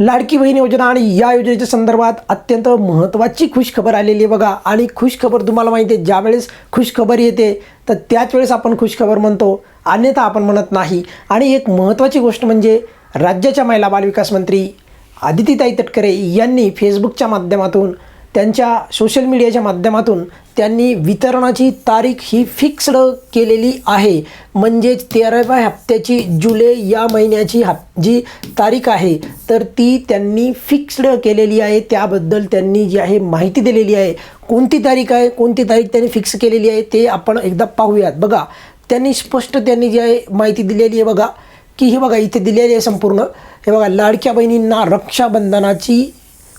लाडकी बहीण योजना आणि या योजनेच्या संदर्भात अत्यंत महत्त्वाची खुशखबर आलेली आहे बघा. आणि खुशखबर तुम्हाला माहिती आहे ज्यावेळेस खुशखबर येते तर त्याच वेळेस आपण खुशखबर म्हणतो. अन्यथा आपण म्हणत नाही. आणि एक महत्त्वाची गोष्ट म्हणजे राज्याच्या महिला बालविकास मंत्री आदितीताई तटकरे यांनी फेसबुकच्या माध्यमातून त्यांच्या सोशल मीडियाच्या माध्यमातून त्यांनी वितरणाची तारीख ही फिक्स्ड केलेली आहे. म्हणजेच तेराव्या हप्त्याची जुलै या महिन्याची हप जी तारीख आहे तर ती त्यांनी फिक्स्ड केलेली आहे. त्याबद्दल त्यांनी जी आहे माहिती दिलेली आहे. कोणती तारीख आहे कोणती तारीख त्यांनी फिक्स केलेली आहे ते आपण एकदा पाहूयात. बघा त्यांनी स्पष्ट त्यांनी जी आहे माहिती दिलेली आहे बघा की हे बघा इथे दिलेली आहे संपूर्ण. हे बघा लाडक्या बहिणींना रक्षाबंधनाची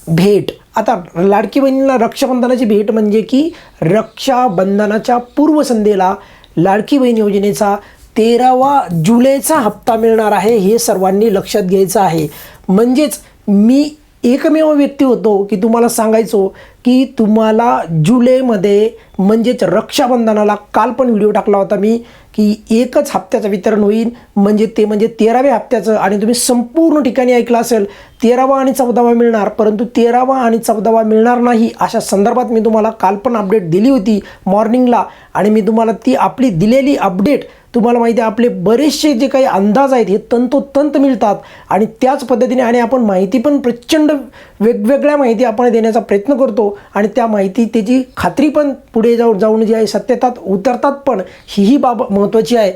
भेट. आता लाडकी बहिणीला रक्षाबंधनाची भेट म्हणजे की रक्षाबंधनाच्या पूर्वसंध्येला लाडकी बहीण योजनेचा तेरावा जुलैचा हप्ता मिळणार आहे हे सर्वांनी लक्षात घ्यायचं आहे. म्हणजेच मी एकमेव व्यक्ती होतो की तुम्हाला सांगायचो की तुम्हाला जुलैमध्ये म्हणजेच रक्षाबंधनाला काल पण व्हिडिओ टाकला होता मी की एकच हप्त्याचं वितरण होईल म्हणजे ते म्हणजे तेराव्या हप्त्याचं आणि तुम्ही संपूर्ण ठिकाणी ऐकलं असेल तेरावा आणि चौदावा मिळणार परंतु तेरावा आणि चौदावा मिळणार नाही अशा संदर्भात मी तुम्हाला काल पण अपडेट दिली होती मॉर्निंगला आणि मी तुम्हाला ती आपली दिलेली अपडेट तुम्हाला माहिती आहे आपले बरेचसे जे काही अंदाज आहेत हे तंतोतंत मिळतात. आणि त्याच पद्धतीने आणि आपण माहिती पण प्रचंड वेगवेगळ्या माहिती आपण देण्याचा प्रयत्न करतो. आणि त्या माहिती त्याची खात्री पण पुढे जाऊन जाऊन जी आहे सत्यतात उतरतात पण ही बाब महत्त्वाची आहे.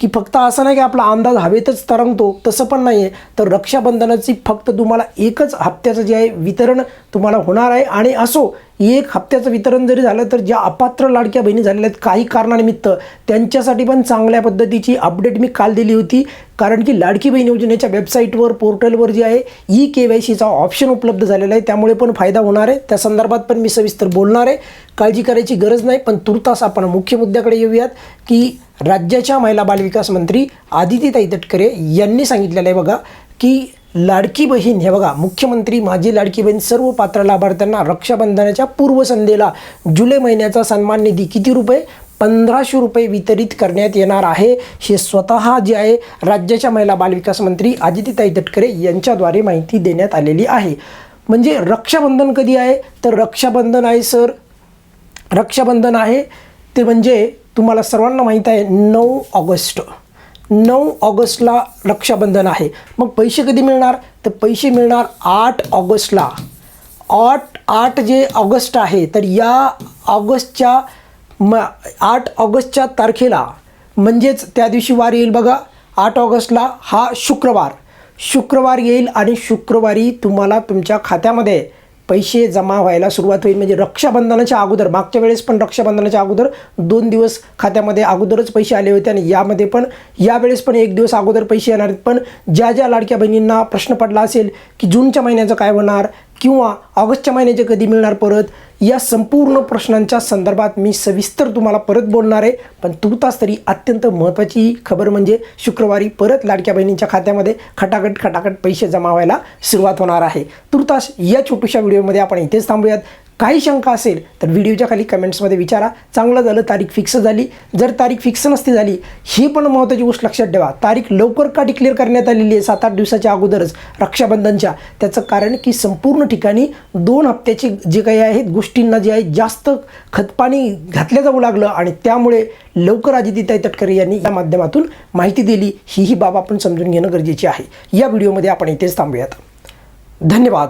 की फक्त असं नाही की आपला अंदाज हवेतच तरंगतो तसं पण नाही आहे तर रक्षाबंधनाची फक्त तुम्हाला एकच हप्त्याचं जे आहे वितरण तुम्हाला होणार आहे. आणि असो एक हप्त्याचं वितरण जरी झालं तर ज्या अपात्र लाडक्या बहिणी झालेल्या आहेत काही कारणानिमित्त त्यांच्यासाठी पण चांगल्या पद्धतीची अपडेट मी काल दिली होती. कारण की लाडकी बहीण योजनेच्या वेबसाईटवर पोर्टलवर जे आहे ई के वाय सीचा ऑप्शन उपलब्ध झालेला आहे. त्यामुळे पण फायदा होणार आहे. त्या संदर्भात पण मी सविस्तर बोलणार आहे. काळजी करायची गरज नाही. पण तुर्तास आपण मुख्य मुद्द्याकडे येऊयात की राज्याच्या महिला बालविकास मंत्री आदितीताई तटकरे यांनी सांगितलेलं आहे बघा की लाडकी बहीण हे बघा मुख्यमंत्री माझी लाडकी बहीण सर्व पात्र लाभार्थ्यांना रक्षाबंधनाच्या पूर्वसंध्येला जुलै महिन्याचा सन्मान निधी किती रुपये? पंधराशे रुपये वितरित करण्यात येणार आहे. हे स्वतः जे आहे राज्याच्या महिला बालविकास मंत्री आदितीताई तटकरे यांच्याद्वारे माहिती देण्यात आलेली आहे. म्हणजे रक्षाबंधन कधी आहे? तर रक्षाबंधन आहे सर. रक्षाबंधन आहे ते म्हणजे तुम्हाला सर्वांना माहीत आहे नऊ ऑगस्ट. नऊ ऑगस्टला रक्षाबंधन आहे. मग पैसे कधी मिळणार? तर पैसे मिळणार आठ ऑगस्टला. आठ आठ जे ऑगस्ट आहे तर या ऑगस्टच्या म आठ ऑगस्टच्या तारखेला म्हणजेच त्या दिवशी वार येईल बघा. आठ ऑगस्टला हा शुक्रवार. शुक्रवार येईल आणि शुक्रवारी तुम्हाला तुमच्या खात्यामध्ये पैसे जमा व्हायला सुरुवात होईल. म्हणजे रक्षाबंधनाच्या अगोदर मागच्या वेळेस पण रक्षाबंधनाच्या अगोदर दोन दिवस खात्यामध्ये अगोदरच पैसे आले होते आणि यामध्ये पण यावेळेस पण एक दिवस अगोदर पैसे येणार आहेत. पण ज्या ज्या लाडक्या बहिणींना प्रश्न पडला असेल की जूनच्या महिन्याचं काय होणार किंवा ऑगस्टच्या महिन्याचे कधी मिळणार परत? या संपूर्ण प्रश्नांच्या संदर्भात मी सविस्तर तुम्हाला परत बोलणार आहे. पण तुर्तास तरी अत्यंत महत्त्वाची खबर म्हणजे शुक्रवारी परत लाडक्या बहिणींच्या खात्यामध्ये खटाखट खटाखट पैसे जमा व्हायला सुरुवात होणार आहे. तुर्तास या छोट्याशा व्हिडिओमध्ये आपण इथेच थांबूयात. काही शंका असेल तर व्हिडिओच्या खाली कमेंट्समध्ये विचारा. चांगलं झालं तारीख फिक्स झाली. जर तारीख फिक्स नसती झाली ही पण महत्त्वाची गोष्ट लक्षात ठेवा. तारीख लवकर का डिक्लेअर करण्यात आलेली आहे? सात आठ दिवसाच्या अगोदरच रक्षाबंधनच्या. त्याचं कारण की संपूर्ण ठिकाणी दोन हप्त्याची जे काही आहेत गोष्टींना जे आहे जास्त खतपाणी घातल्या जाऊ लागलं आणि त्यामुळे लवकर आदितीताई तटकरे यांनी या माध्यमातून माहिती दिली. ही ही बाब आपण समजून घेणं गरजेची आहे. या व्हिडिओमध्ये आपण इथेच थांबूयात. धन्यवाद.